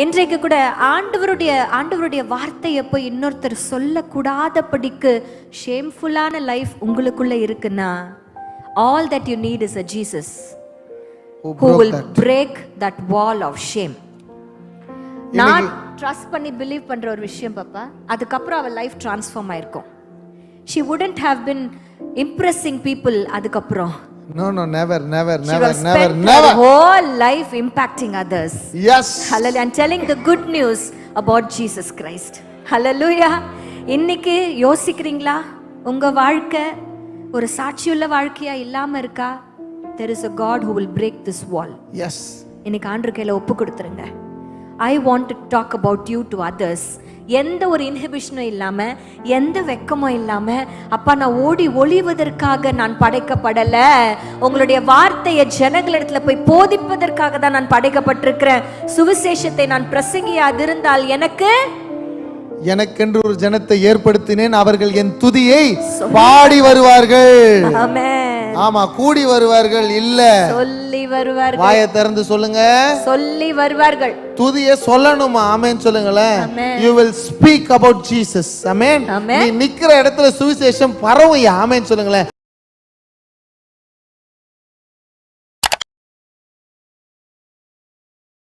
இன்றைக்கு கூட ஆண்டவருடைய ஆண்டவருடைய வார்த்தையை போய் இன்னொருத்தர் சொல்லக்கூடாதபடிக்கு ஷேம்ஃபுல்லான லைஃப் உங்களுக்குள்ள இருக்குன்னா all that you need is a Jesus will that? break that wall of shame. நான் ட்ரஸ்ட் பண்ணி பிலீவ் பண்ற ஒரு விஷயம் பாப்பா. அதுக்கப்புறம் அவ லைஃப் ட்ரான்ஸ்ஃபார்ம் ஆயிருக்கும். She wouldn't have been impressing people அதுக்கப்புறம். No, no, never, never, she never, never, never. whole life impacting others Yes. Hallelujah. And telling the good news about Jesus Christ. Hallelujah. இன்னைக்கு யோசிக்கிறீங்களா உங்க வாழ்க்கை ஒரு சாட்சியுள்ள வாழ்க்கையா இல்லாம இருக்கா there is a god who will break this wall Yes. இன்னைக்கு ஆண்டு கையில ஒப்பு கொடுத்துருங்க I want to talk about you to others எந்த ஒரு இன்ஹிபிஷனும் இல்லாம எந்த வெக்கமும் இல்லாம அப்பா நான் ஓடி ஒளிவதற்காக நான் படைக்கப்படல. உங்களுடைய வார்த்தையை ஜனங்களிடத்துல போய் போதிப்பதற்காக தான் நான் படைக்கப்பட்டிருக்கிறேன். சுவிசேஷத்தை நான் பிரசங்கியாதிருந்தால் எனக்கு? எனக்கென்று ஒரு ஜனத்தை ஏற்படுத்தினேன் அவர்கள் என் துதியை பாடி வருவார்கள். ஆமென். ஆமா கூடி வருவார்கள் இல்ல. சொல்லி வருவார்கள். வாயை திறந்து சொல்லுங்க. சொல்லி வருவார்கள். துதிய சொல்லணுமா? ஆமென் சொல்லுங்களேன். You will speak about Jesus amen. நீ நிக்கிற இடத்துல சுவிசேஷம் பரவும் ஆமென் சொல்லுங்களேன்.